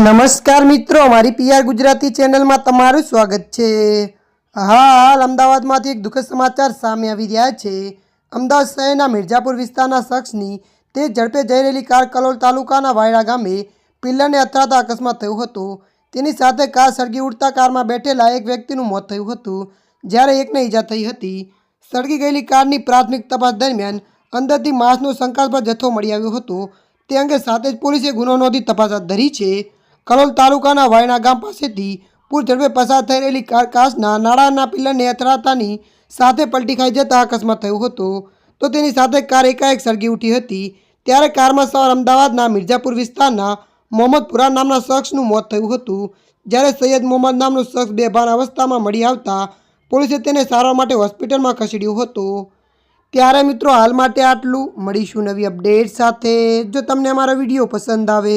નમસ્કાર મિત્રો મારી પીઆર ગુજરાતી ચેનલમાં તમારું સ્વાગત છે. હાલ અમદાવાદમાંથી એક દુઃખદ સમાચાર સામે આવી રહ્યા છે. અમદાવાદ શહેરના મિર્જાપુર વિસ્તારના શખ્સની તે ઝડપે જઈ રહેલી કાર કલોલ તાલુકાના વાયડા ગામે પિલ્લરને અથડાતા અકસ્માત થયો હતો. તેની સાથે કાર સળગી ઉડતા કારમાં બેઠેલા એક વ્યક્તિનું મોત થયું હતું, જ્યારે એકને ઈજા થઈ હતી. સળગી ગયેલી કારની પ્રાથમિક તપાસ દરમિયાન અંદરથી માંસનો શંકાસ્પદ જથ્થો મળી આવ્યો હતો. તે અંગે સાથે જ પોલીસે ગુનો નોંધી તપાસ હાથ ધરી છે. કલોલ તાલુકાના વાયણા ગામ પાસેથી પૂર ઝડપે પસાર થઈ રહેલી કાચના નાળાના પિલ્લરને અથડાતાની સાથે પલટી ખાઈ જતા અકસ્માત થયો હતો. તો તેની સાથે કાર એકાએક સળગી ઉઠી હતી. ત્યારે કારમાં સવાર અમદાવાદના મિર્જાપુર વિસ્તારના મોહમ્મદપુરા નામના શખ્સનું મોત થયું હતું. જ્યારે સૈયદ મોહમ્મદ નામનો શખ્સ બેભાન અવસ્થામાં મળી આવતા પોલીસે તેને સારવાર માટે હોસ્પિટલમાં ખસેડ્યો હતો. ત્યારે મિત્રો, હાલ માટે આટલું. મળીશું નવી અપડેટ સાથે. જો તમને અમારો વીડિયો પસંદ આવે